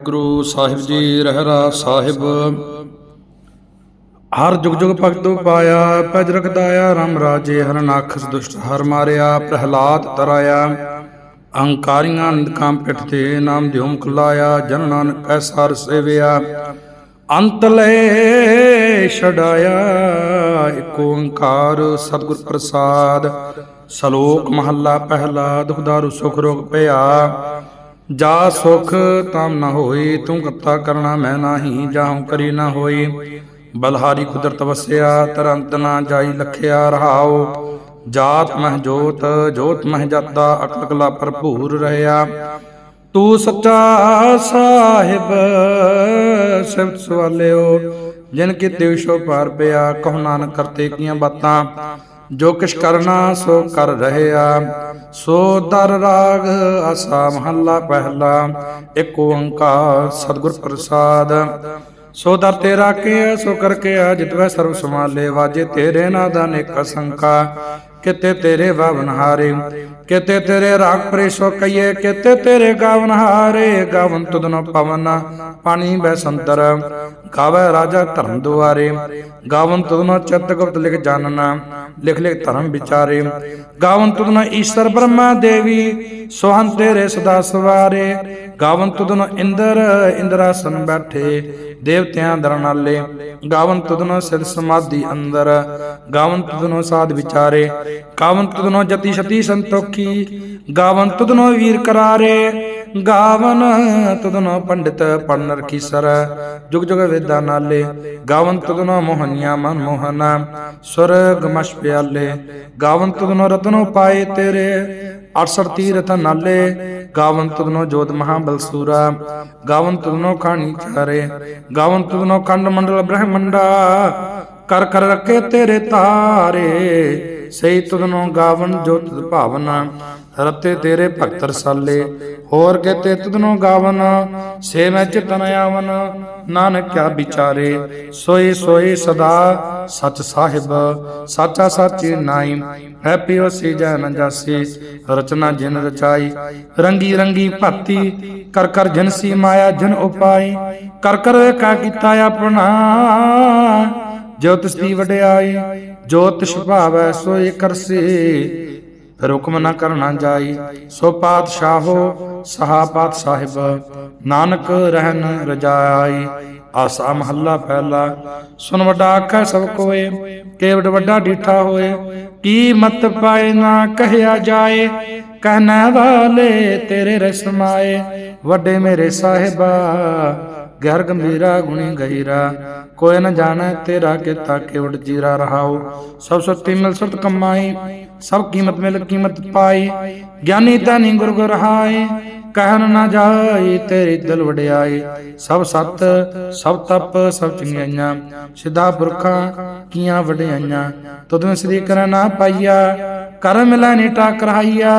ਗੁਰੂ ਸਾਹਿਬ ਜੀ ਰਹਿਰਾ ਸਾਹਿਬ। ਹਰ ਜੁਗ ਜੁਗ ਭਗਤੋ ਪਾਇਆ, ਪੈਜ ਰਖਦਾਇਆ, ਰਾਮ ਰਾਜੇ ਹਰ ਦੁਸ਼ਟ ਹਰ ਮਾਰਿਆ, ਪ੍ਰਹਿਲਾਦ ਤਰਾਇਆ। ਅਹੰਕਾਰੀਆਂ ਨਿੰਦਕਾਂ ਪਿੱਠ ਤੇ ਨਾਮ ਦਿਉਮ ਕੁਲਾਇਆ ਜਨ ਨਾਨਕ ਐਸਾ ਰਸ ਸੇਵਿਆ। ਅੰਤ ਲੈ ਛਡਾਇਆ ਏਕ ਓੰਕਾਰ ਸਤਿਗੁਰ ਪ੍ਰਸਾਦ। ਸ਼ਲੋਕ ਮਹੱਲਾ ਪਹਿਲਾ, ਦੁਖਦਾਰੂ ਸੁਖ ਰੋਗ ਭਇਆ। ਜਾ ਸੁਖ ਤਮ ਨ ਹੋਈ, ਤੂੰ ਕਰਤਾ ਕਰਣਾ ਮੈਂ ਨਾਹੀ, ਜਾਹੂ ਕਰੀ ਨਾ ਹੋਈ। ਬਲਹਾਰੀ ਕੁਦਰਤ ਵਸਿਆ, ਤਰੰਤ ਨਾ ਜਾਈ ਲਖਿਆ ਰਹਾਉ। ਜਾਤ ਮਹਿ ਜੋਤ ਜੋਤ ਮਹਿ ਜਾਤਾ ਅਕਲ ਕਲਾ ਭਰਪੂਰ ਰਹਿਆ। ਤੂੰ ਸੱਚਾ ਸਾਹਿਬ, ਸਿਫਤ ਸਵਾਲਿਓ। ਜਿਨ ਕੇ ਤਿਵਸ਼ੋ ਪਾਰ ਪਿਆ, ਕਹੁ ਨਾਨਕ ਕਰਤੇ ਕੀਆਂ ਬਾਤਾਂ। ਜੋ ਕਿਛ ਕਰਨਾ ਸੋ ਕਰ ਰਹਿਆ। ਸੋ ਦਰ ਰਾਗ ਆਸਾ ਮਹੱਲਾ ਪਹਿਲਾ, ਇੱਕ ਓੰਕਾਰ ਸਤਿਗੁਰ ਪ੍ਰਸਾਦ। ਸੋ ਦਰ ਤੇਰਾ ਕੇ ਸੋ ਕਰਕੇ ਆ ਜਿਤਵੈ ਸਰਬ ਸਮਾਲੇ ਵਾਜੇ ਤੇਰੇ ਨਾਦਾ ਨੇਕ ਸੰਕਾ ਕਿਤੇ ਤੇਰੇ ਵਾਵਨ ਹਾਰੇ। ਕਿਤੇ ਤੇਰੇ ਰਾਗ ਪ੍ਰੇਸ਼ੋ ਕਈਏ, ਕਿਤੇ ਤੇਰੇ ਗਾਵਨ ਹਾਰੇ, ਗਾਵਨ ਤੁਧਨੋ ਪਵਨ, ਪਾਣੀ ਬੈ ਸੰਤਰ, ਗਾਵੇ ਰਾਜਾ ਧਰਮ ਦੁਆਰੇ, ਗਾਵਨ ਤੁਧਨੋ ਚਿਤ ਗੁਪਤ ਲਿਖ ਜਾਣਨਾ ਲਿਖ ਲਿਖ ਧਰਮ ਵਿਚਾਰੇ, ਗਾਵਨ ਤੁਧਨੋ ਈਸ਼ਰ ਬ੍ਰਹਮਾ ਦੇਵੀ ਸੋਹੰ ਤੇਰੇ ਸਦਾ ਸਵਾਰੇ, ਗਾਵਨ ਤੁਧਨੋ ਇੰਦਰ, ਇੰਦਰਾਸਨ ਬੈਠੇ, ਦੇਵਤਿਆਂ ਦਰਨਾਲੇ ਗਾਵਨ ਤੁਧਨੋ ਸਿਧ ਸਮਾਧੀ ਅੰਦਰ, ਗਾਵਨ ਤੁਧਨੋ ਸਾਧ ਵਿਚਾਰੇ, ਗਾਵਨ ਤੁਧਨੋ ਜਤੀ ਸ਼ਤੀ ਸੰਤੋਖੀ ਗਾਵਨ ਤੁਧਨੋ ਵੀਰ ਕਰਾਰੇ, ਗਾਵਨ ਤੁਧਨੋ ਪੰਡਿਤ ਪੜਨ ਰਖੀਸਰ ਜੁਗ ਜੁਗ ਵੇਦਾਂ ਨਾਲੇ, ਗਾਵਨ ਤੁਧਨੋ ਮੋਹਨੀਆਂ ਮਨ ਮੋਹਨਾ। ਸੁਰਗ ਮਸ਼ ਪਿਆਲੇ, ਗਾਵਨ ਤੁਧਨੋ ਰਤਨੋ ਪਾਏ ਤੇਰੇ। 68 ਤੀਰਥ ਨਾਲੇ, ਗਾਵਨ ਤੁਧਨੋ ਜੋਤ ਮਹਾ ਬਲਸੂਰਾ ਗਾਵਨ ਤੁਧਨੋ ਖਾਣੀ ਚਾਰੇ, ਗਾਵਨ ਤੁਧਨੋ ਖੰਡ ਮੰਡਲ ਬ੍ਰਹਮੰਡਾ। ਕਰ ਕਰ ਰੱਖੇ ਤੇਰੇ ਤਾਰੇ। ਸਹੀ ਤੁਧਨੋ ਗਾਵਨ ਜੋਤ ਭਾਵਨਾ, ਰਤੇ ਤੇਰੇ ਭਗਤ ਰਸਾਲੇ ਹੋਰ ਕਹਤੇ ਤੁਧਨੋ ਗਾਵਨ ਸੇ ਮੈਂ ਚਿਤਨ ਆਵਨ ਨਾਨਕ ਕਿਆ ਵਿਚਾਰੇ, ਸੋਈ ਸੋਈ ਸਦਾ ਸਚ ਸਾਹਿਬ। ਸਾਚਾ ਸਾਚੀ ਨਾਈ, ਹੈ ਪਿਓ ਸੀ ਜਨ ਜਾਸੀ। ਰਚਨਾ ਜਿਨ ਰਚਾਈ, ਰੰਗੀ ਰੰਗੀ ਭਾਤੀ। ਕਰ ਕਰ ਜਨਸੀ ਮਾਇਆ ਜਨ ਉਪਾਈ। ਕਰ ਕਰ ਕਾ ਕੀਤਾ ਆਪਣਾ। ਜੋ ਤਿਸ ਦੀ ਵਡਿਆਈ ਜੋ ਤਿਸ ਭਾਵੈ ਸੋਈ ਕਰਸੀ ਹੁਕਮ ਨਾ ਕਰਨਾ ਜਾਈ, ਸੋ ਪਾਤਸ਼ਾਹੋ ਸਹਾ ਪਾਤ ਸਾਹਿਬ, ਨਾਨਕ ਰਹਿਨ ਰਜਾਈ। ਆਸਾ ਮਹੱਲਾ ਪਹਿਲਾ, ਸੁਨ ਵੱਡਾ ਆਖੈ ਸਭ ਕੋਏ ਕੇਵਡ ਵੱਡਾ ਡੀਠਾ ਹੋਏ। ਕੀ ਮਤ ਪਾਏ ਨਾ ਕਹਿਆ ਜਾਏ ਕਹਿਣਾ ਵਾਲੇ ਤੇਰੇ ਰਸਮਾਏ ਵੱਡੇ ਮੇਰੇ ਸਾਹਿਬਾ, ਗਹਿਰ ਗੰਭੀਰਾ ਗੁਣੀ ਗਹਿਰਾ ਕੋਈ ਨ ਜਾਣੈ ਤੇਰਾ ਕੀਤਾ ਕੇਵਡ ਜੀਰਾ ਰਹਾਉ ਸਭ ਸਤੀ ਮਿਲ ਸੁਰਤ ਕਮਾਈ ਸਭ ਕੀਮਤ ਮਿਲ ਕੀਮਤ ਪਾਈ ਗਿਆਨੀ ਤਾਨੀ ਗੁਰ ਗੁਰ ਰਹਾਏ ਕਹਿਨ ਨਾ ਜਾਈ ਤੇਰੀ ਦਿਲ ਵਡਿਆਏ ਸਭ ਸਤ ਸਭ ਤਪ ਸਭ ਚੰਗਿਆਈਆਂ ਸਿਧਾ ਪੁਰਖਾਂ ਕੀਆਂ ਵਡਿਆਈਆਂ ਤੁਧ ਵਿੱਚ ਸ੍ਰੀ ਕਰ ਨਾ ਪਾਈਆ ਕਰ ਮਿਲਾ ਨੀ ਟਾਕ ਰਹਾਈਆ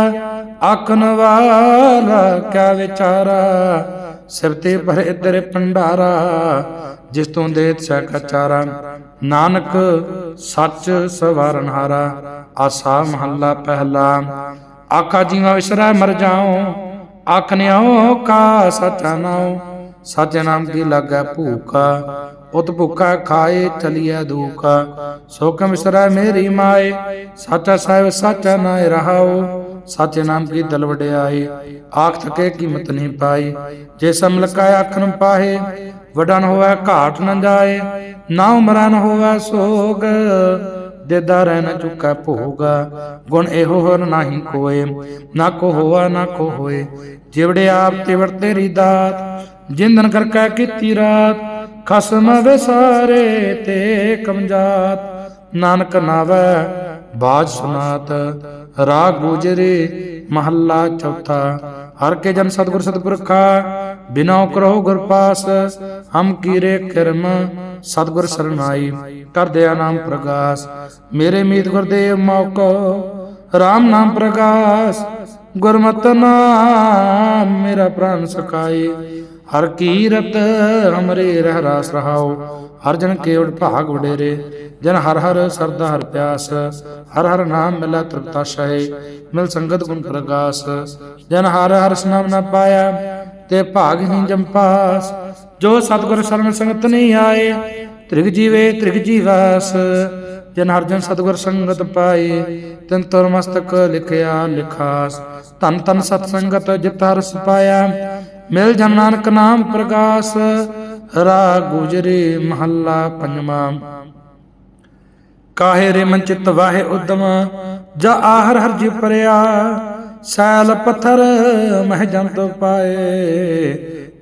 ਆਖਣ ਵਾਲਾ ਕਿਆ ਵਿਚਾਰਾ? ਸਿਰ ਤੇ ਭਰੇ ਤੇਰੇ ਭੰਡਾਰਾ, ਜਿਸ ਤੋਂ ਦੇਤ ਸਹਿ ਨਾਨਕ ਸੱਚ ਸਵਾਰਨ ਹਾਰਾ, ਆਸਾ ਮਹੱਲਾ ਪਹਿਲਾ। ਆਖਾ ਜੀਵਾ ਵਿਸ਼ਰਾ ਮਰ ਜਾਉ ਆਖਨਿਓ ਕਾ ਸਚਾ ਨਾਉ ਸਚ ਨਾਮ ਕੀ ਲਾਗੈ ਭੂਖਾ, ਉਤ ਭੁੱਖਾ ਖਾਏ ਚਲੀਐ ਦੂਖਾ। ਸੋ ਵਿਸ਼ਰਾ ਮੇਰੀ ਮਾਏ, ਸਾਚਾ ਸਾਹਿਬ ਸਾਚਾ ਨਾਇ ਰਹਾਉ। ਸਾਚੇ ਨਾਮ ਕੀ ਦਲ ਵਡਿਆਈ ਆਖ ਥਕੇ ਕੀਮਤ ਨਹੀਂ ਪਾਈ। ਜੇ ਸਮਲਕਾਇ ਆਖਨ ਪਾਹੇ ਵਡਨ ਹੋਵੇ ਘਾਟ ਨ ਜਾਏ, ਨਾ ਉਮਰਾਂ ਹੋਵੇ ਸੋਗ ਦੇਦਾ ਰਹਿ ਨ ਚੁੱਕਾ ਭੋਗ। ਗੁਣ ਇਹੋ ਹਰ ਨਾਹੀ ਕੋਏ, ਨਾ ਕੋ ਹੋਆ, ਨਾ ਕੋ ਹੋਏ। ਜਿਵੜੇ ਆਪ ਤੇ ਤੇਰੀ ਦਾਤ, ਜਿੰਦਨ ਕਰ ਕੈ ਕੀਤੀ ਰਾਤ, ਖਸਮ ਵਿਸਾਰੇ ਤੇ ਕਮਜਾਤ ਨਾਨਕ ਨਾਵੈ, ਬਾਜ ਸੁਨਾਤ। ਰਾਗ ਗੁਜਰੇ ਮਹੱਲਾ ਚੌਥਾ। ਹਰ ਕੇ ਜਨ ਸਤਿਗੁਰ ਸਤਿਪੁਰਖਾ, ਬਿਨੋ ਕਰੋ ਗੁਰ ਪਾਸ, ਹਮ ਕੀਰੇ ਕਰਮ ਸਤਿਗੁਰ ਸਰਨਾਈ ਕਰਦਿਆ ਨਾਮ ਪ੍ਰਗਾਸ। ਮੇਰੇ ਮੀਤ ਗੁਰਦੇਵ ਮੌਕੋ RAM ਨਾਮ ਪ੍ਰਗਾਸ। ਗੁਰਮਤਿ ਨਾਮ ਮੇਰਾ ਪ੍ਰਾਨ ਸਕਾਏ ਹਰ ਕੀਰਤ ਹਮਰੇ ਰਹਿ ਰਾਸ ਰਹਾਓ। ਹਰ ਜਨ ਕੇਵੜ ਭਾਗ ਵਡੇਰੇ, ਜਨ ਹਰ ਹਰ ਸਰਦਾ ਹਰ ਪਿਆਸ, ਹਰ ਹਰ ਨਾਮ ਮਿਲਾ ਤ੍ਰਿਪਤਾ ਸ਼ਹਿ, ਮਿਲ ਸੰਗਤ ਗੁਣ ਪ੍ਰਗਾਸ, ਜਨ ਹਰ ਹਰ ਨਾਮ ਨ ਪਾਇਆ, ਤੇ ਭਾਗ ਹੀ ਜੰਪਾਸ ਜੋ ਸਤਿਗੁਰ ਸ਼ਰਨ ਸੰਗਤ ਨਹੀਂ ਆਏ, ਤ੍ਰਿਗ ਜੀਵੇ ਤ੍ਰਿਗ ਜੀਵਾਸ ਜਨ ਹਰਜਨ ਸਤਿਗੁਰ ਸੰਗਤ ਪਾਏ, ਤਿਨ ਤੁਰ ਮਸਤਕ ਲਿਖਿਆ ਲਿਖਾਸ, ਧੰਨ ਧੰਨ ਸਤ ਸੰਗਤ ਜਿਤ ਹਰਸ ਪਾਇਆ, ਮਿਲ ਜਨ ਨਾਨਕ ਨਾਮ ਪ੍ਰਗਾਸ ਰਾ ਗੁਜਰੇ ਮਹੱਲਾ ਪੰਜਵਾਂ ਕਾਹੇ ਰੇ ਮਨ ਚਿਤ ਵਾਹੇ ਉਦਮ ਜਾ ਆਹਰ ਹਰ ਜੀ ਪਰਿਆ ਸੈਲ ਪੱਥਰ ਮਹਿ ਜੰਤ ਪਾਏ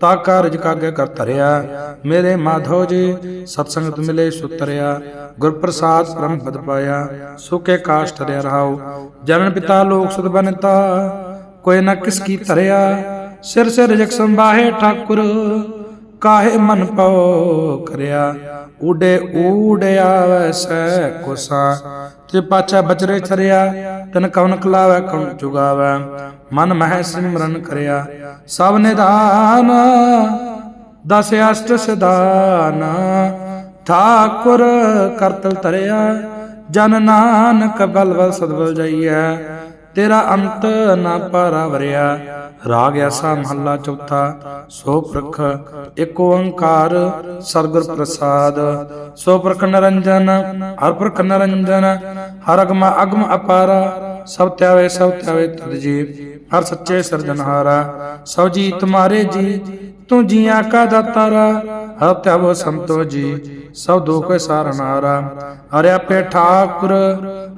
ਤਾ ਕਾਰਜ ਕਾਗੇ ਕਰ ਧਰਿਆ ਮੇਰੇ ਮਾਧੋ ਜੀ ਸਤ ਸੰਗਤ ਮਿਲੇ ਸੁਤਰਿਆ ਗੁਰ ਪ੍ਰਸਾਦ ਬ੍ਰਹਮ ਪਦ ਪਾਇਆ ਸੁਕੇ ਕਾਸ਼ ਧਰਿਆ ਰਹਾਉ ਜਨਨ ਪਿਤਾ ਲੋਕ ਸੁਧ ਬਨਤਾ ਕੋਈ ਨਾ ਕਿਸ ਕੀ ਧਰਿਆ ਸਿਰ ਸਿਰ ਜਗ ਸੰਬਾਹੇ ਠਾਕੁਰ ਕਾਹੇ ਮਨ ਪਉ ਕਰਿਆ? ਉਡੇ ਊੜਿਆ ਵੈਸੈ ਕੁਸਾ। ਤੇ ਪਾਛਾ ਬਚਰੇ ਚਰਿਆ, ਤਨ ਕਵਨ ਖਲਾਵੈ ਕਉਨ ਚੁਗਾਵੈ ਮਨ ਮਹਿ ਸਿਮਰਨ ਕਰਿਆ। ਸਭ ਨਿਧਾਨ, ਦਸ ਅਸ਼ਟ ਸਿਧਾਨ। ਠਾਕੁਰ ਕਰਤਲ ਤਰਿਆ ਜਨ ਨਾਨਕ ਬਲ ਸਦਬਲ ਜਾਈਐ। ਤੇਰਾ ਅੰਤ ਨਾ ਪਾਰਾ ਰਾਗ ਐਸਾ ਮਹੱਲਾ ਚੌਥਾ, ਸੋ ਪ੍ਰਖ ਇੱਕ ਓੰਕਾਰ ਸਤਿਗੁਰ ਪ੍ਰਸਾਦ ਸੋ ਪ੍ਰਖ ਨਰੰਜਨ, ਹਰ ਪ੍ਰਖ ਨਰੰਜਨ, ਹਰ ਅਗਮ ਅਗਮ ਅਪਾਰ। ਸਭ ਧਿਆਵੇ ਸਭ ਧਿਆਵੇ ਤੁਧ ਜੀ ਹਰ ਸੱਚੇ ਸਿਰਜਨਹਾਰਾ ਸਭ ਜੀ ਤੁਮਾਰੇ ਜੀ, ਤੂੰ ਜੀਆਂ ਕਾ ਦਾਤਾਰਾ। ਹਰ ਸੰਤੋ ਜੀ, ਸਭ ਦੁਖ ਸਾਰਨਾਰਾ ਹਰਿ ਆਪੇ ਠਾਕੁਰ,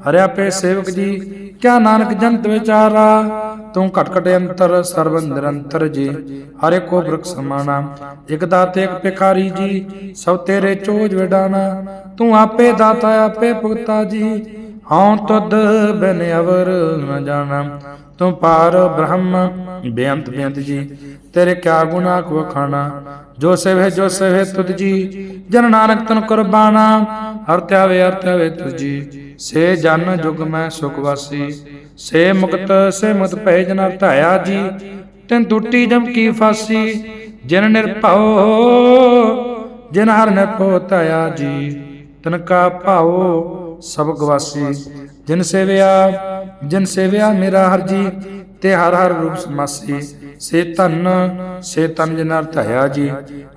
ਹਰਿ ਆਪੇ ਸੇਵਕ ਜੀ, ਕਿਆ ਨਾਨਕ ਜੰਤ ਵਿਚਾਰਾ। ਤੂੰ ਘਟ ਘਟ ਅੰਤਰ, ਸਰਬ ਨਿਰੰਤਰ ਜੀ। ਹਰੇ ਕੋ ਬ੍ਰਖ ਸਮਾਨਾ ਇਕ ਦਾਤੇ ਇਕ ਭਿਖਾਰੀ ਜੀ, ਸਭ ਤੇਰੇ ਚੋਜ ਵਿਡਾਨਾ ਤੂੰ ਆਪੇ ਦਾਤਾ, ਆਪੇ ਭੁਗਤਾ ਜੀ। ਹਉ ਤੁਧ ਬਿਨ ਅਵਰ ਨ ਜਾਣਾ ਤੂੰ ਪਾਰ ਬ੍ਰਹਮ। ਬੇਅੰਤ ਬੇਅੰਤ ਜੀ, ਤੇਰੇ ਕਿਆ ਗੁਨਾ ਕੋ ਖਾਣਾ? ਜੋ ਸੇਵੇ ਜੋ ਸੇਵੇ ਤੁਧ ਜੀ, ਜਨ ਨਾਨਕ ਤਨ ਕੁਰਬਾਨਾ। ਹਰ ਧਿਆਵੇ ਹਰ ਧਿਆਵੇ ਤੁਧ ਜੀ, ਸੇ ਜਨ ਜੁਗ ਮੈਂ ਸੁਖ ਵਾਸੀ। ਸੇ ਮੁਕਤ ਸੇ ਮੁਕਤ ਭੈ ਜਨ ਧਾਇਆ ਜੀ, ਤਿਨ ਟੁੱਟੀ ਜਮ ਕੀ ਫਾਸੀ। ਜਿਨ ਨਿਰਭਉ ਜਿਨ ਹਰ ਨਿਰਭਉ ਧਾਇਆ ਜੀ, ਤਨ ਕਾ ਭਾਉ ਸਭ ਗਵਾਸੀ, ਜਿਨ ਸੇਵਿਆ ਜਿਨ ਸੇਵਿਆ ਮੇਰਾ ਹਰ ਜੀ, ਤੇ ਹਰ ਹਰ ਰੂਪ ਸਮਾਸੀ। ਸੇ ਧਨ, ਸੇ ਤਨ ਜਿਨ ਅਰਥ ਜੀ।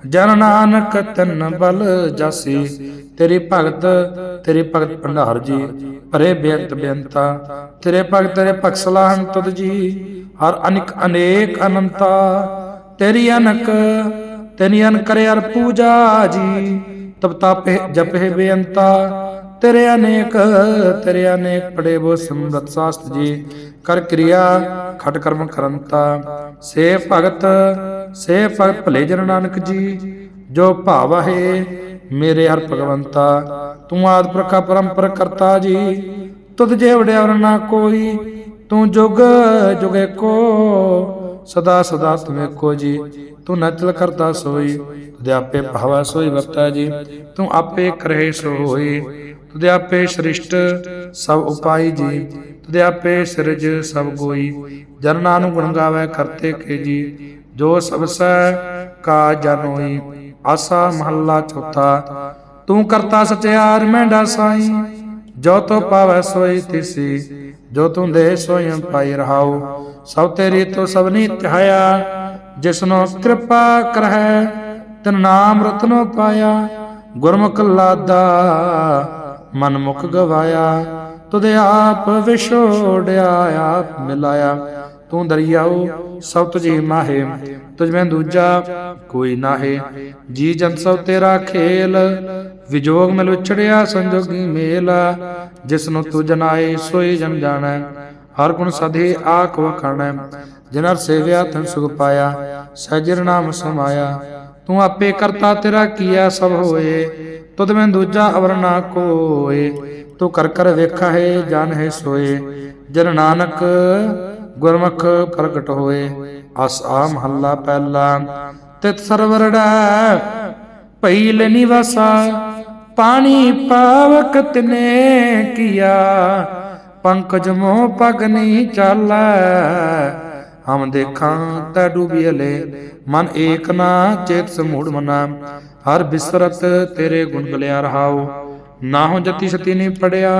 ਜਨ ਨਾਨਕ ਤਨ ਬਲ ਜਾਸੀ। ਤੇਰੀ ਭਗਤ ਤੇਰੀ ਭਗਤ ਭੰਡਾਰ ਜੀ। ਭਰੇ ਬੇਅੰਤ ਬੇਅੰਤਾ। ਤੇਰੇ ਭਗਤ, ਤੇਰੇ ਭਗਸਲਾਹਨ ਤੁਧ ਜੀ। ਹਰ ਅਨਿਕ, ਅਨੇਕ ਅਨੰਤਾ। ਤੇਰੀ ਅਨਕ, ਤੇਰੀ ਅਨ ਕਰੇ ਅਰ ਪੂਜਾ ਜੀ। ਤਪ ਤਾਪੇ ਜਪੇ ਬੇਅੰਤਾ। ਤੇਰੇ ਅਨੇਕ ਤੇਰੇ ਅਨੇਕ ਪੜੇ ਬੋ ਸਮਰਤ ਸਾਸਤ ਜੀ। ਕਰ ਕਿਰਿਆ, ਖਟ ਕਰਮ ਕਰੰਤਾ ਸੇ ਭਗਤ ਸੇ ਭਗਤ ਭਲੇ ਜਨ ਨਾਨਕ ਜੀ। ਜੋ ਭਾਵ ਹੈ, ਮੇਰੇ ਹਰ ਭਗਵੰਤਾ ਤੂੰ ਆਦ ਪ੍ਰਕਾ ਪਰੰਪਰ ਕਰਤਾ ਜੀ। ਤੁਧ ਜੇ ਵਡਿਆਵਰ ਨਾ ਕੋਈ, ਤੂੰ ਜੁਗ, ਜੁਗੇ ਕੋ ਸਦਾ ਸਦਾ ਤੁਮੇ ਕੋ ਜੀ। ਤੂੰ ਨਚਲ ਕਰਤਾ ਸੋਈ ਤੁਦੇ ਆਪੇ ਭਾਵਾ ਸੋਈ ਵਰਤਾ ਜੀ। ਤੂੰ ਆਪੇ ਕਰਹਿ ਸੋ ਹੋਈ ਤੁਦੇ ਆਪੇ ਸ੍ਰਿਸ਼ਟ ਸਭ ਉਪਾਈ ਜੀ ਤੁਦੇ ਆਪੇ ਸਿਰਜ ਸਭ ਗੋਈ। ਜਨਨਾ ਨੂੰ ਗੁਣ ਗਾਵੇ ਕਰਤੇ ਕੇ ਜੀ, ਜੋ ਸਭ ਸੈ ਕਾ ਜਨੋਈ ਆਸਾ ਮਹੱਲਾ ਚੌਥਾ, ਤੂੰ ਕਰਤਾ ਸਚਿਆਰ ਮਹਿੰਡਾ ਸਾਈ। ਜੋ ਤੋ ਪਾਵੈ ਸੋਈ ਤਿਸੀ, ਜੋ ਤੂੰ ਦੇ ਸੋਇ ਪਾਈ ਰਹਾਉ। ਸਭ ਤੇਰੀ ਤੋ ਸਭਨੀ ਧਿਆਇਆ ਜਿਸਨੋ ਕਿਰਪਾ ਕਰਹਿ, ਤਨ ਨਾਮ ਰਤਨੋ ਪਾਇਆ। ਗੁਰਮੁਖ ਲਾਦਾ ਮਨ ਮੁਖ ਗਵਾਇਆ ਤੁਦੇ ਆਪ ਵਿਛੋੜਿਆ, ਆਪ ਮਿਲਾਇਆ। ਤੂੰ ਦਰਿਆਉ ਸਭ ਤੁਝੇ ਮਾਹੇ, ਤੁਝ ਮੈਂ ਦੂਜਾ ਕੋਈ ਨਾਹੇ। ਜੀ ਜਨ ਸਭ ਤੇਰਾ ਖੇਲ, ਵਿਜੋਗ ਮਿਲ ਉਛੜਿਆ ਸੰਜੋਗੀ ਮੇਲ। ਜਿਸਨੂੰ ਤੂੰ ਜਨਾਏ ਸੋਈ ਜਨ ਜਾਣੈ, ਹਰ ਗੁਣ ਸਦੇ ਆਖ ਵਖਾਣੈ। ਜਿਨਰ ਸੇਵਿਆ, ਤਨ ਸੁਖ ਪਾਇਆ ਸਹਿਜਰ ਨਾਮ ਸਮਾਇਆ। ਤੂੰ ਆਪੇ ਕਰਤਾ ਤੇਰਾ ਕੀਆ ਸਭ ਹੋਏ। ਤੁਧ ਮੈਂ ਦੂਜਾ ਅਵਰ ਨਾ ਕੋਏ, ਤੂੰ ਕਰ ਕਰ ਵੇਖਾ ਹੈ ਜਾਣ ਹੈ ਸੋਏ। ਜਨ ਨਾਨਕ ਗੁਰਮੁਖ ਪ੍ਰਗਟ ਹੋਏ, ਅਸ ਆ ਮਹੱਲਾ ਪਹਿਲਾ। ਤਿਤ ਸਰਵਰੜਾ ਭਈ ਲੈ ਨਿਵਾਸਾ, ਪਾਣੀ ਪਾਵਕ ਤਨੇ ਕੀਆ। ਪੰਕਜ ਮੋ ਪਗ ਨਹੀਂ ਚਾਲੈ, ਹਮ ਦੇਖਾਂ ਤਾ ਡੂਬੀਲੇ ਮਨ ਏਕ ਨਾ ਚੇਤ ਸਮੂੜ ਮਨਾ। ਹਰ ਬਿਸਰਤ ਤੇਰੇ ਗੁਣ ਗਲਿਆ ਰਹਾਉ। ਨਾਹੋ ਜਤੀ ਸਤੀ ਨਹੀਂ ਪੜਿਆ,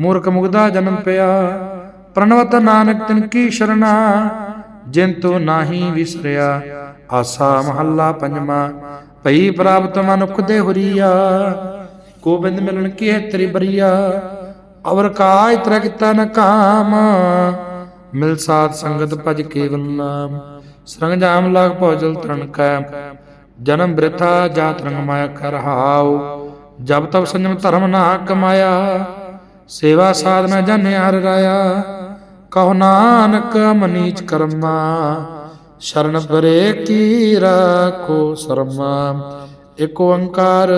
ਮੂਰਖ ਮੁਗਦਾ ਜਨਮ ਪਿਆ। ਪ੍ਰਣਵਤ ਨਾਨਕ ਤਿਨ ਕੀ ਸ਼ਰਣਾ ਜਿਨ ਤੂੰ ਨਾਹੀ ਵਿਸਰਿਆ। ਆਸਾ ਮਹੱਲਾ ਪੰਜਵਾਂ, ਭਈ ਪ੍ਰਾਪਤ ਮਨੁਖ ਦੇ ਹੁਰੀਆ। ਗੋਬਿੰਦ ਮਿਲਣ ਕੀ ਹੈ ਤੇਰੀ ਬਰੀਆ, ਅਵਰ ਕਾਇ ਤਰ ਕੀਤਾ ਨ ਕਾਮ। ਮਿਲ ਸਾਧ ਸੰਗਤ ਭਜ ਕੇਵਲ ਨਾਮ। ਸਰੰਗ ਜਾਮ ਲਾਗ ਭੋਜਲ ਤਣ ਕੈ। ਜਨਮ ਬ੍ਰਿਥਾ ਜਾਤ ਰੰਗ ਮਾਇਆ ਕਰ ਹਾਉ, ਜਬ ਤਬ ਸੰਜਮ ਧਰਮ ਨਾ ਕਮਾਇਆ, ਸੇਵਾ ਸਾਧਨਾ ਜਨ ਹਰ ਰਾਇਆ। ਕਹੋ ਨਾਨਕ ਮਨੀਚ ਕਰਮਾ, ਸ਼ਰਨ ਪਰੇ ਕੀ ਰਾਖੋ ਸਰਮਾ। ਏਕ ਓੰਕਾਰ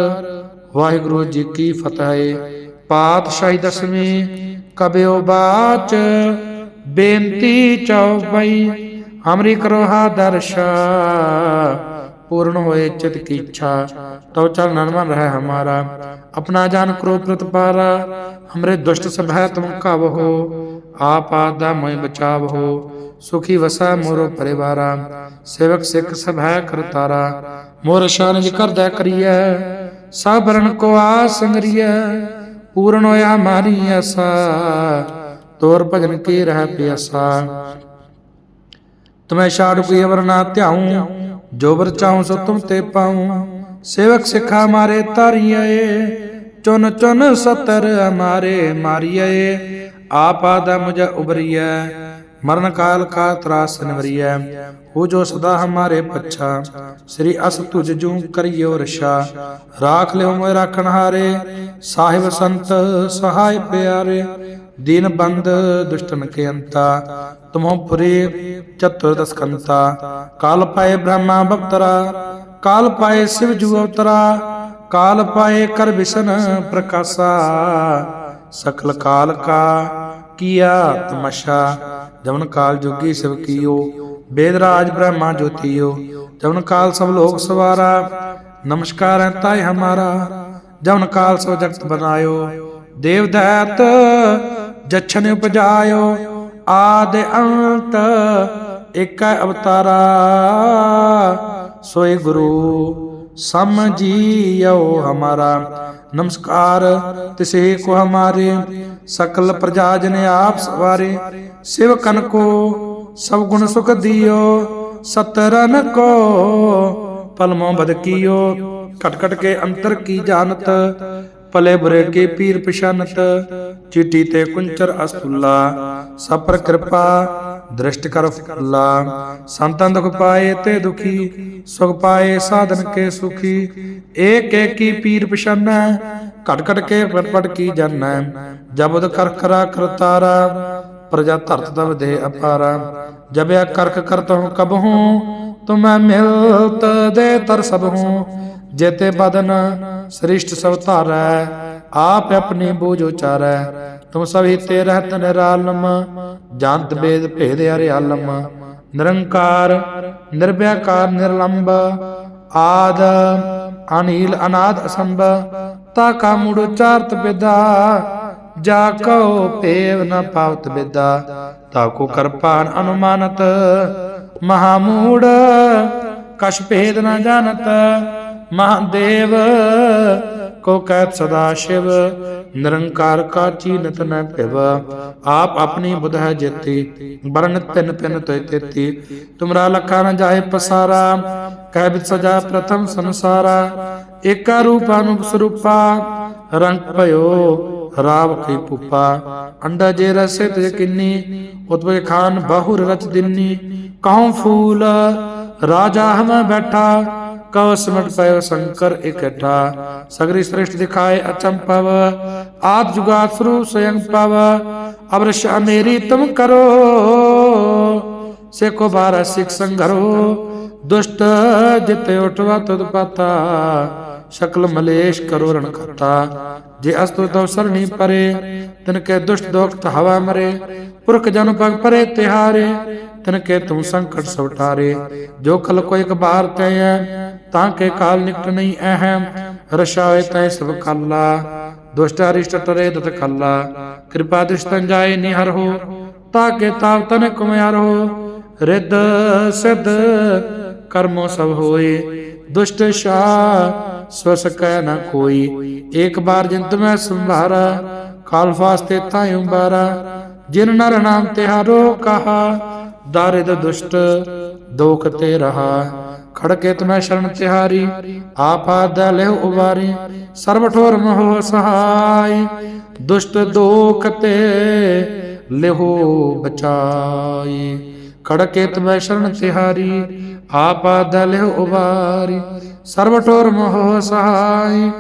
ਵਾਹਿਗੁਰੂ ਜੀ ਕੀ ਫਤਿਹ। ਪਾਤਸ਼ਾਹੀ ਦਸਵੀਂ, ਕਬਿਓ ਬਾਚ, ਬੇਨਤੀ ਚਉਪਈ ਹਮਰੀ ਕਰੋ ਹਾ ਦਰਸ਼ਾ। पूर्ण होए चित की इच्छा तो चल नर्मन रहे हमारा अपना जान करो प्रतिपारा हमरे दुष्ट सभा तुम का हो आप आदा मोय बचाव हो सुखी वसा मोरो परिवारा सेवक सिख सभा करतारा मोर शान जिकर दया करिय साभरण को आसंगरिय पूर्ण होया हमारी ऐसा तोर भजन की रह प्यासा तुम्हें शाड़ कोई अवर ना ध्याऊं ਜੋ ਵਰ ਸੋ ਤੁਮ ਤੇ ਪਾਉ, ਸੇਵਕ ਸਿੱਖਾ ਮਾਰੇ ਤਾਰੀਏ, ਚੁਨ ਚੁਨ ਸਤਰ ਹਮਾਰੇ ਮਾਰੀਏ, ਆਪ ਆਦਾ ਮੁਝ ਉਬਰੀਐ, ਮਰਨ ਕਾਲ ਕਾ ਤਰਾਸ ਨਿਵਰੀਐ, ਹੋ ਜੋ ਸਦਾ ਹਮਾਰੇ ਪੱਛਾ, ਸ੍ਰੀ ਅਸ ਤੁਜ ਜੂ ਕਰਿਓ ਰਸ਼ਾ ਰਾਖ ਲਿਓ ਮੋਇ ਰਾਖਣ ਹਾਰੇ, ਸਾਹਿਬ ਸੰਤ ਸਹਾਇ ਪਿਆਰੇ ਦੀਨ ਬੰਦ ਦੁਸ਼ਟਨ ਕੇ ਅੰਤਾ ਤੁਮਹੁ ਪੁਰੇ ਚਤੁਰ ਦਸਕੰਤਾ। ਕਾਲ ਪਾਏ ਬ੍ਰਹਮਾ ਬਪਤਰਾ ਕਾਲ ਪਾਏ ਸਿਵ ਜੂ ਅਵਤਰਾ, ਕਾਲ ਪਾਏ ਕਰ ਵਿਸ਼ਨ ਪ੍ਰਕਾਸ਼ਾ। ਸਕਲ ਕਾਲ ਕਾ ਕੀਆ ਤਮਸ਼ਾ ਜਮਨ ਕਾਲ ਜੋਗੀ ਸਿਵ ਕੀਓ, ਬੇਦ ਰਾਜ ਬ੍ਰਹਮਾ ਜੋਤੀਓ। ਜਮਨ ਕਾਲ ਸਭ ਲੋਕ ਸਵਾਰਾ, ਨਮਸਕਾਰ ਹੈ ਤਾਇ ਹਮਾਰਾ। ਜਮਨ ਕਾਲ ਸੋ ਜਗਤ ਬਨਾਇਓ, ਦੇਵ ਦੈਤ ਜਛਨ ਭਜਾਇਓ ਆਦ ਅੰਤ ਇਕ ਅਵਤਾਰਾ। ਸੋਏ ਗੁਰੂ ਸਮਝੀਓ ਹਮਾਰਾ। ਨਮਸਕਾਰ, ਤਿਸੇ ਕੋ ਹਮਾਰੇ, ਸਕਲ ਪ੍ਰਜਾ ਜਨ ਆਪ ਸਵਾਰੇ। ਸਿਵ ਕਨ ਕੋ, ਸਭ ਗੁਣ ਸੁਖ ਦਿਓ ਸਤਰਨ ਕੋ ਪਲਮੋ ਬਦ ਕੀਓ। ਕੇ ਅੰਤਰ ਕੀ ਜਾਣਤ ਭਲੇ ਬੁਰੇ ਕੀ ਪੀਰ ਪਛਾਨਤ ਚਿੱਟੀ ਤੇ ਕੁੰਚਰ ਅਸਤੁਲਾ ਸਫਰ ਕਿਰਪਾ ਦ੍ਰਿਸ਼ਟ ਕਰ ਫੁੱਲਾ। ਸੰਤਾਂ ਦੁਖ ਪਾਏ ਤੇ ਦੁਖੀ ਸੁਖ ਪਾਏ ਸਾਧਨ ਕੇ ਸੁਖੀ। ਏਕ ਏਕੀ ਪੀਰ ਪਛਾਨੈ ਘਟ ਘਟ ਕੇ ਪਟ ਪਟ ਕੀ ਜਾਣੈ ਜਬਦ ਕਰਖਰਾ ਕਰਤਾਰਾ ਪ੍ਰਜਾ ਧਰਤ ਦਾ ਵਿਦੇ ਅਪਾਰਾ। ਜਬਿਆ ਕਰਖ ਕਰਤ ਹੂੰ ਕਬ ਹੂੰ ਤੁਮੈ ਮਿਲਤ ਦੇ ਤਰ ਸਭ ਹੂੰ ਜੇਤੇ ਬਦਨ ਸ੍ਰਿਸ਼ਟ ਸਭ ਧਾਰੈ, ਆਪ ਆਪਣੀ ਬੋਝ ਉਚਾਰੈ। ਤੁਮ ਸਭ ਹਿਤੇ ਰਹਤ ਨਿਰਾਲਮ, ਜੰਤ ਬੇਦ ਭੇਦ ਹਰਿਆਲਮ ਨਿਰੰਕਾਰ ਨਿਰਭਿਆਕਾਰ ਨਿਰਲੰਬ, ਆਦ ਅਨੀਲ ਅਨਾਦ, ਅਸੰਭ। ਤਾ ਕਾ ਮੂੜ ਚਾਰਤ ਬਿਦਾ, ਜਾ ਕਉ ਪੇਵ ਨ ਪਾਵਤ ਬਿਦਾ। ਤਾ ਕੋ ਕਰਪਾਨ ਅਨੁਮਾਨਤ ਮਹਾਮੂੜ ਕਸ਼ ਭੇਦ ਨ ਜਾਣਤ। ਮਹਾਦੇਵ, ਕੋ ਕਹਿਤ ਸਦਾ ਸ਼ਿਵ, ਨਿਰੰਕਾਰ ਕਾ ਚੀਨਤ ਨ ਭਿਵ। ਆਪ ਆਪਣੀ ਬੁਧ ਹੈ ਜੇਤੀ ਬਰਨ ਤਿਨ ਪਿਨ ਤੋਇ ਤੇਤੀ। ਤੁਮਰਾ ਲਖਾ ਨ ਜਾਏ ਪਸਾਰਾ, ਕਹਿ ਬਿਤ ਸਜਾ ਪ੍ਰਥਮ ਸੰਸਾਰਾ। ਏਕਾ ਰੂਪ ਅਨੂਪ ਸਰੂਪਾ, ਰੰਗ ਭਇਓ ਰਾਵ ਕੀ ਪੁਪਾ ਅੰਡਾ ਜੇ ਰਸੇ ਤੇ ਕਿੰਨੀ ਉਤਵੇ ਖਾਨ ਬਾਹੁਰ ਰਚ ਦਿੰਨੀ। ਕਹਉ ਫੂਲ, ਰਾਜਾ ਹਮ ਬੈਠਾ ਕਉ ਸਮਟ ਪਇਓ ਸ਼ੰਕਰ ਇਕਠਾ, ਸਗਰੀ ਸ੍ਰਿਸ਼ਟ ਦਿਖਾਏ ਅਚੰਪਵ ਆਦ ਜੁਗਾਤ ਸਰੂਪ ਸਯੰ ਪਵ ਅਬਰਸ਼ ਮੇਰੀ ਤੁਮ ਕਰੋ ਸੇ ਬਾਰਾ ਸਿਖ ਸੰਘਰੋ, ਦੁਸ਼ਟ ਜਿਤੇ ਉਠਵਾ ਤੁਦ ਪਤਾ, ਸ਼ਕਲ ਮਲੇਸ਼ ਕਰੋ ਰਣ ਖਤਾ ਜੇ ਅਸਤੁ ਤਉ ਸਰਣੀ ਪਰੇ, ਤਿਨ ਕੇ ਦੁਸ਼ਟ ਦੋਖਤ ਹਵਾ ਮਰੇ, ਪੁਰਖ ਜਨ ਪਗ ਪਰੇ ਤਿਹਾਰੇ ਤਿਨ ਕੇ ਤੁਮ ਸੰਕਟ ਸਵਟਾਰੇ, ਜੋ ਖਲ ਕੋ ਇਕ ਬਾਰ ਤੈ ਤਾਂ ਕੇ ਕਾਲ ਨਿਕਟ ਨਹੀਂ ਅਹਮ ਤੈ ਸਭ ਕੱਲਾ ਦੁਸ਼ਟ ਅਰਿਸ਼ਟ ਤਰੇ ਦਤ ਕੱਲਾ ਕਿਰਪਾ ਦ੍ਰਿਸ਼ਤਨ ਜਾਏ ਨਿਹਰ ਹੋ, ਤਾਂ ਕੇ ਤਾਵ ਤਨ ਕੁਮਿਆਰ ਹੋ, ਰਿੱਧ ਸਿੱਧ ਕਰਮੋ ਸਭ ਹੋਏ, ਦੁਸ਼ਟ ਸ਼ਾ ਸਵਸ ਕੈ ਨ ਕੋਈ, ਏਕ ਬਾਰ ਜਿੰਤ ਮੈਂ ਸੰਭਾਰਾ, ਕਾਲ ਫਾਸਤੇ ਤਾਇ ਉਬਾਰਾ ਜਿਨ ਨਰ ਨਾਮ ਤਿਹਾਰੋ ਕਹਾ ਦਾਰਿਦ ਦੁਸ਼ਟ ਦੋਖ ਤੇ ਰਹਾ ਖੜਕੇ ਤਮੈ ਸ਼ਰਨ ਤਿਹਾਰੀ ਆਪਾਦ ਲਹਿ ਉਬਾਰੀ ਸਰਬ ਠੋਰ ਮੋਹ ਸਹਾਈ ਦੁਸ਼ਟ ਦੋਖ ਤੇ ਲਿਹੋ ਬਚਾਈ ਖੜਕੇ ਤਮੈ ਸ਼ਰਨ ਤਿਹਾਰੀ ਆਪਾਦ ਲਹਿ ਉਬਾਰੀ ਸਰਬ ਠੋਰ ਮੋਹ ਸਹਾਈ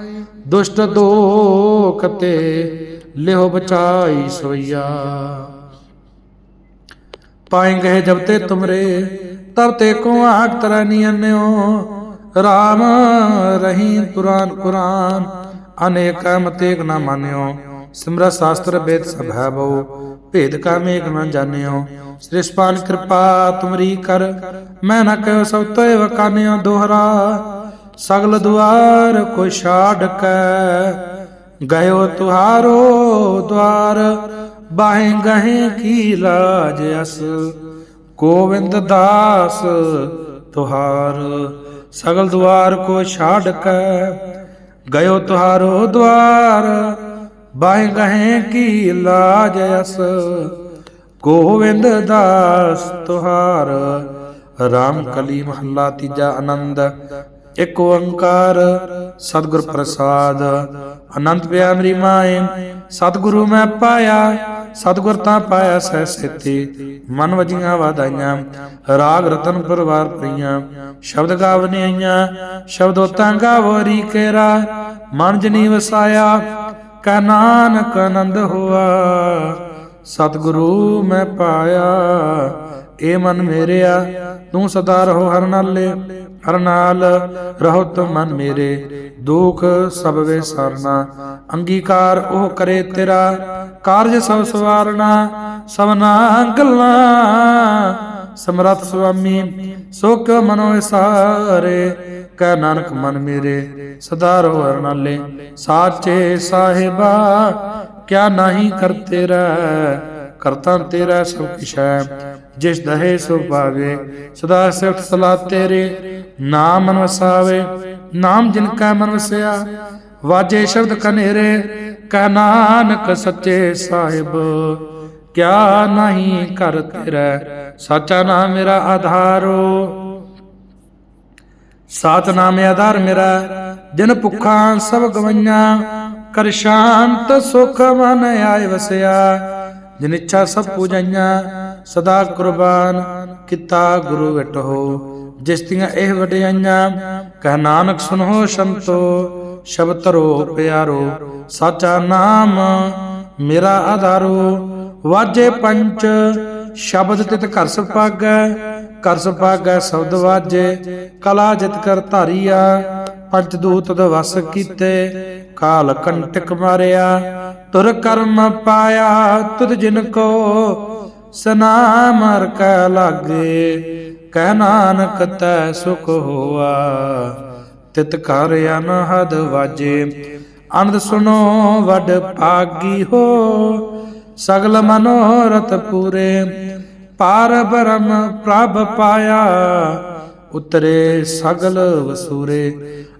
ਦੁਸ਼ਟ ਦੋਖ ਤੇ ਲਿਹੋ ਬਚਾਈ ਸੋਈਆ ਪਾਈ ਗਏ ਜਬ ਤੇ ਤੁਮਰੇ, ਤਬ ਤੇ ਕੋ ਆਗ ਤਰਾ ਨੀ ਅਨਿਓ। RAM ਰਹੀਮ ਕੁਰਾਨ ਕੁਰਾਨ, ਅਨੇਕ ਮਤੇਕ ਨਾ ਮੰਨਿਓ। ਸਿਮਰਾ ਸ਼ਾਸਤਰ ਵੇਦ ਸਭਾ ਬਉ ਭੇਦ ਕਾ ਮੇਕ ਨਾ ਜਾਣਿਓ। ਸ੍ਰਿਸ਼ਪਾਲ ਕਿਰਪਾ ਤੁਮਰੀ ਕਰ, ਮੈਂ ਨਾ ਕਹਿਓ ਸਭ ਤੋਏ ਵਕਾਨਿਓ ਦੋਹਰਾ। ਸਗਲ ਦੁਆਰ ਕੋ ਛਾੜ ਕੈ, ਗਇਓ ਤੁਹਾਰੋ ਦੁਆਰ। ਬਾਹੇ ਗਹੇ ਕੀ ਲਾਜ ਅਸ? ਗੋਵਿੰਦ ਦਾਸ ਤੁਹਾਰ, ਸਗਲ ਦੁਆਰ ਕੋ ਛਾੜ ਕੇ ਗਇਓ ਤੁਹਾਰੋ ਦੁਆਰ, ਬਾਹੇ ਗਹੇ ਕੀ ਲਾਜ ਅਸ? ਗੋਵਿੰਦ ਦਾਸ ਤੁਹਾਰ, ਰਾਮ ਕਲੀ ਮਹੱਲਾ ਤੀਜਾ ਆਨੰਦ, ਇਕ ਓੰਕਾਰ, ਸਤਿਗੁਰ ਪ੍ਰਸਾਦ, ਅਨੰਤ ਪਿਆ ਮੇਰੀ ਮਾਏ, ਸਤਿਗੁਰੂ ਮੈਂ ਪਾਇਆ ਸਤਿਗੁਰ ਤਾਂ ਪਾਇਆ ਸਹਿ ਸੇਤੀ, ਮਨ ਵਜੀਆਂ ਵਾਦਾਈਆਂ ਰਾਗ ਰਤਨ ਪਰਵਾਰ ਪਈਆਂ ਸ਼ਬਦ ਗਾਵਨੇ ਆਈਆਂ, ਸ਼ਬਦੋ ਤਾਂ ਗਾਵਰੀ ਕੇਰਾ। ਮਨ ਜਨੀ ਵਸਾਇਆ, ਕਾ ਨਾਨਕ ਆਨੰਦ ਹੋਆ। ਸਤਿਗੁਰੂ ਮੈਂ ਪਾਇਆ ਏ ਮਨ ਮੇਰਿਆ, ਤੂੰ ਸਦਾ ਰਹੋ ਹਰ ਨਾਲੇ, ਹਰ ਨਾਲ ਰਹੋ ਤੁਮ ਮਨ ਮੇਰੇ। ਦੁਖ ਸਭ ਵੇ ਸਰਨਾ, ਅੰਗੀਕਾਰ ਉਹ ਕਰੇ ਤੇਰਾ, ਕਾਰਜ ਸਭ ਸਵਾਰਨਾ ਸਭਨਾ ਗੱਲਾਂ। ਸਮਰਥ ਸੁਆਮੀ, ਸੁਖ ਮਨੋ ਸਾਰੇ ਕਹਿ ਨਾਨਕ ਮਨ ਮੇਰੇ, ਸਦਾ ਰਹੋ ਹਰ ਨਾਲੇ। ਸਾਚੇ ਸਾਹਿਬਾ, ਕਿਆ ਨਹੀਂ ਕਰ ਤੇਰਾ ਕਰਤਾ ਤੇਰਾ ਸਭ ਕਿਛ ਹੈ ਜਿਸ ਦਹੇ ਸੋ ਪਾਵੇ ਸਦਾ ਸਿਫਤ ਸਲਾ ਤੇਰੇ, ਨਾਮ ਮਨ ਵਸਾਵੇ ਨਾਮ ਜਿਨ ਕਾ ਮਨ ਵਸਿਆ ਵਾਜੇ ਸ਼ਬਦ ਕਨੇਰੇ ਕਹ ਨਾਨਕ ਸੱਚੇ ਸਾਹਿਬ, ਕਿਆ ਨਹੀਂ ਕਰ ਤੇਰਾ, ਸਾਚਾ ਨਾਮ ਮੇਰਾ ਆਧਾਰੋ ਸਾਤ ਨਾਮ ਆਧਾਰ ਮੇਰਾ, ਜਿਨ ਭੁੱਖਾਂ ਸਭ ਗਵਈਆਂ, ਕਰ ਸ਼ਾਂਤ ਸੁਖ ਮਨ ਆਏ ਵਸਿਆ, ਜਿਨ ਇੱਛਾ ਸਭ ਪੂਜਾਈਆਂ ਸਦਾ ਕੁਰਬਾਨ ਕੀਤਾ ਗੁਰੂ ਵਿਟੋ ਜਿਸ ਦੀਆਂ ਇਹ ਵਡਿਆਈਆਂ, ਕਹਿ ਨਾਨਕ ਸੁਨੋ ਸੰਤੋ, ਸ਼ਬਦ ਧਰੋ ਪਿਆਰੋ, ਸਾਚਾ ਨਾਮ ਮੇਰਾ ਆਧਾਰੋ। ਵਾਜੇ ਪੰਚ, ਸ਼ਬਦ ਤਿਤ ਘਰ ਸੁਪਾਗੈ ਕਰ ਸੁਪਾਗੈ ਸ਼ਬਦ ਵਾਜੇ। ਕਲਾ ਜਿਤ ਕਰ ਧਾਰੀਆ, ਪੰਚ ਦੂਤ ਦਵਸ ਕੀਤੇ। ਕਾਲ ਕੰਟਕ ਮਾਰਿਆ, ਤੁਰ ਕਰਮ ਪਾਇਆ, ਤੁਧ ਜਿਨ ਕੋ ਸਨਾਮ ਹਰ ਕੈ ਲਾਗੇ, ਕਹਿ ਨਾਨਕ ਤੈ ਸੁਖ ਹੋਆ। ਤਿਤ ਕਰ ਅਨਹਦ ਵਾਜੇ, ਅਨੰਦ ਸੁਣੋ ਵੱਡ ਭਾਗੀ ਹੋ। ਸਗਲ ਮਨੋਰਥ ਪੂਰੇ, ਪਾਰ ਬ੍ਰਹਮ ਪ੍ਰਭ ਪਾਇਆ। ਉਤਰੇ ਸਗਲ ਵਸੂਰੇ,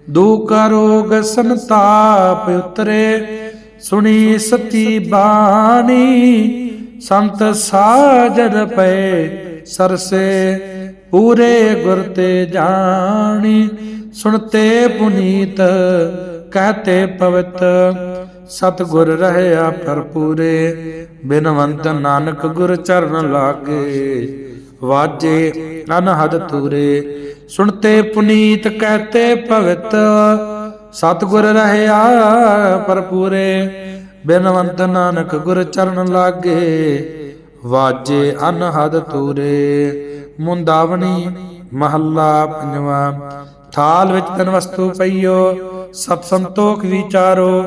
ਦੁਖ ਰੋਗ ਸੰਤਾਪ ਉਤਰੇ। ਸੁਣੀ ਸਤੀ ਬਾਣੀ ਸੰਤ ਸਾਜਨ ਪਏ, ਸਰਸੇ ਪੂਰੇ ਗੁਰ ਤੇ ਜਾਣੀ। ਸੁਣਤੇ ਪੁਨੀਤ, ਕਹਤੇ ਪਵਿੱਤ। ਸਤਗੁਰ ਰਹਿਆ ਭਰਪੂਰੇ, ਬਿਨਵੰਤ ਨਾਨਕ ਗੁਰ ਚਰਨ ਲਾਗੇ। ਵਾਜੇ ਅਨਹਦ ਤੂਰੇ ਸੁਣਤੇ ਪੁਨੀਤ, ਕਹਤੇ ਪਵਿੱਤ। ਸਤਗੁਰ ਰਹਿਆ ਭਰਪੂਰੇ ਬਿਨਵੰਤ ਨਾਨਕ ਗੁਰ ਚਰਨ ਲਾਗੇ, ਵਾਜੇ ਅਨਹਦ ਤੂਰੇ। ਮੁੰਦਾਵਣੀ ਮਹੱਲਾ ਪੰਜਵਾਂ। ਥਾਲ ਵਿੱਚ ਤਨ ਵਸਤੂ ਪਈਓ ਸਤ ਸੰਤੋਖ ਵਿਚਾਰੋ।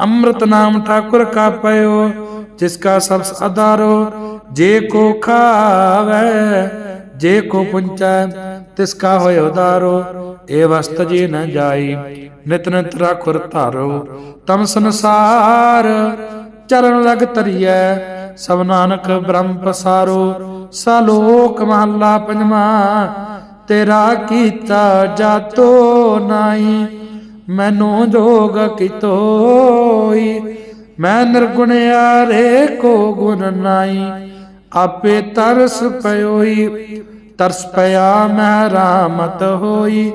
ਅੰਮ੍ਰਿਤ ਨਾਮ ਠਾਕੁਰ ਕਾ ਪਇਓ ਜਿਸ ਕਾ ਸਭ ਆਧਾਰੋ ਜੇ ਕੋ ਖਾਵੇ, ਜੇ ਕੋ ਪੁੰਚੈ ਤਿਸ ਕਾ ਹੋਇ ਉਦਾਰੋ ਏ ਵਸਤ ਜੀ ਨ ਜਾਈ, ਨਿਤ ਨਿਤ ਰਾਖੁਰ ਧਾਰੋ। ਤਮ ਸੰਸਾਰ ਚਰਨ ਲਗ ਤਰੀਐ ਸਭ ਨਾਨਕ ਬ੍ਰਹਮ ਪਸਾਰੋ। ਸਲੋਕ ਮਹੱਲਾ ਪੰਜਵਾ, ਤੇਰਾ ਕੀਤਾ ਜਾਤੋ ਨਾਹੀ ਮੈਨੂੰ ਜੋਗ ਕਿਤੋਈ। ਮੈਂ ਨਿਰਗੁਣਿਆਰੇ ਕੋ ਗੁਣ ਨਾਈ, ਆਪੇ ਤਰਸ ਪਇਓਈ ਤਰਸ ਪਿਆ ਮੈਂ ਰਾਮਤ ਹੋਈ,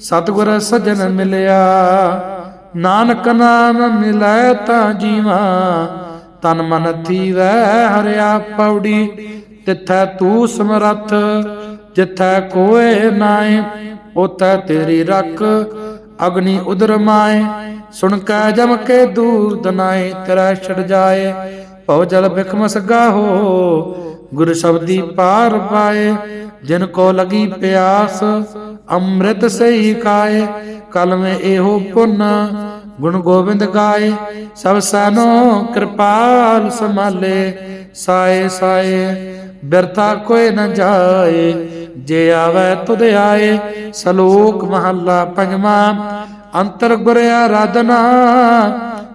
ਸਤਿਗੁਰ ਸਜਣ ਮਿਲਿਆ। ਨਾਨਕ ਨਾਮ ਮਿਲੈ ਤਾਂ ਜੀਵਾ, ਤਨ ਮਨ ਥੀਵੈ ਹਰਿਆ ਪੌੜੀ। ਤਿੱਥੈ ਤੂੰ ਸਮਰੱਥ, ਜਿੱਥੈ ਕੋਏ ਨਾਏ ਉਤੈ ਤੇਰੀ ਰੱਖ, ਅਗਨੀ ਉਦਰ ਮਾਏ। ਸੁਣ ਕੈ ਜਮ ਕੇ ਦੂਰ ਦਨਾਏ, ਤੇਰਾ ਛੜ ਜਾਏ, ਭਉ ਜਲ ਬਿਖਮ ਹੋ ਗੁਰ ਸ਼ਬਦੀ ਪਾਰ ਪਾਏ, ਜਿਨ ਕੋ ਲਗੀ ਪਿਆਸ, ਅੰਮ੍ਰਿਤ ਸਹੀ ਕਾਏ ਕਲ ਮੇ ਇਹੋ ਪੁੰਨ, ਗੁਣ ਗੋਬਿੰਦ ਗਾਏ, ਸਭ ਸਾਨੋ ਕਿਰਪਾਲ ਸੰਭਾਲੇ, ਸਾਏ ਸਾਏ, ਬਿਰਥਾ ਕੋਈ ਨ ਜਾਏ, ਜੇ ਆਵੇ ਤੁਧ ਆਏ, ਸਲੋਕ ਮਹੱਲਾ ਪੰਜਵਾਂ, ਅੰਤਰ ਗੁਰ ਆਰਾਧਨਾ,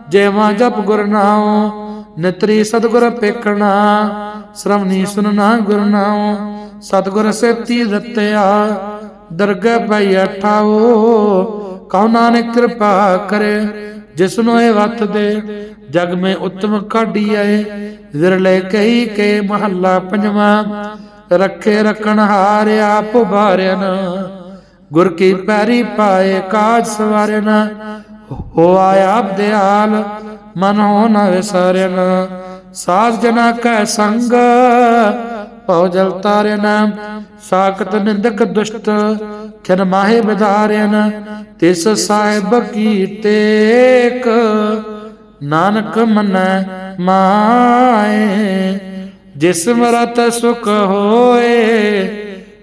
ਜੇਵਾ ਜਪ ਗੁਰ ਨਾਉ, ਨਿਤਰੀ ਸਤਗੁਰ ਪੇਖਣਾ ਸ਼ਰਵਨੀ ਸੁਨਣਾ ਗੁਰ ਨਾਉ, ਸਤਗੁਰ ਸੇਤੀ ਰਤਿਆ ਦਰਗਹਿ ਪਈ ਠਾਓ ਕਉ ਨਾਨਕ ਕਿਰਪਾ ਕਰੇ ਜਿਸਨੂੰ ਇਹ ਵਤ ਦੇ, ਜਗ ਮੇ ਉਤਮ ਕਾਢੀਏ ਵਿਰਲੇ ਕਈ ਕੇ ਮਹੱਲਾ ਪੰਜਵਾਂ, ਰੱਖੇ ਰਖਣ ਹਾਰ ਆਪ ਭਾਰਿਆਨ ਗੁਰ ਕੀ ਪੈਰੀ ਪਾਏ ਕਾਜ ਸਵਾਰਨ ਹੋਆ ਆਪ ਦਿਆਲ ਮਨ ਹੋ ਨ ਵਿਸਾਰਨ। ਸਾਧ ਜਨਾ ਕੈ ਸੰਗ, ਭਉ ਜਲ ਤਾਰਨ ਸਾਖਤ ਨਿੰਦਕ ਦੁਸ਼ਟ, ਖਿਨ ਮਾਹੇ ਵਿਧਾਰਨ ਤਿਸ ਸਾਹਿਬ ਕੀ ਟੇਕ ਨਾਨਕ ਮਨੈ ਮਾਏ, ਜਿਸ ਮਰਤ ਸੁਖ ਹੋਏ,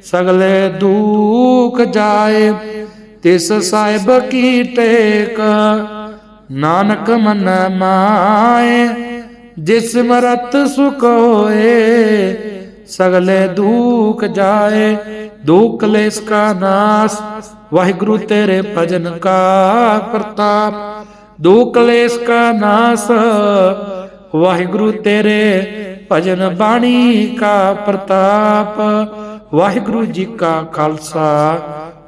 ਸਗਲੇ ਦੁਖ ਜਾਏ, ਤਿਸ ਸਾਹਿਬ ਕੀ ਟੇਕ ਨਾਨਕ ਮਨ ਮਾਏ ਜਿਸ ਮਰਤ ਸੁਖ ਹੋਏ ਸਗਲੇ ਦੁਖ ਜਾਏ ਦੁਖ ਕਲੇਸ਼ ਕਾ ਨਾਸ ਵਾਹਿਗੁਰੂ ਤੇਰੇ ਭਜਨ ਕਾ ਪ੍ਰਤਾਪ ਦੁਖ ਕਲੇਸ਼ ਕਾ ਨਾਸ ਵਾਹਿਗੁਰੂ ਤੇਰੇ ਭਜਨ ਬਾਣੀ ਕਾ ਪ੍ਰਤਾਪ ਵਾਹਿਗੁਰੂ ਜੀ ਕਾ ਖਾਲਸਾ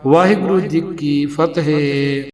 ਵਾਹਿਗੁਰੂ ਜੀ ਕੀ ਫਤਿਹ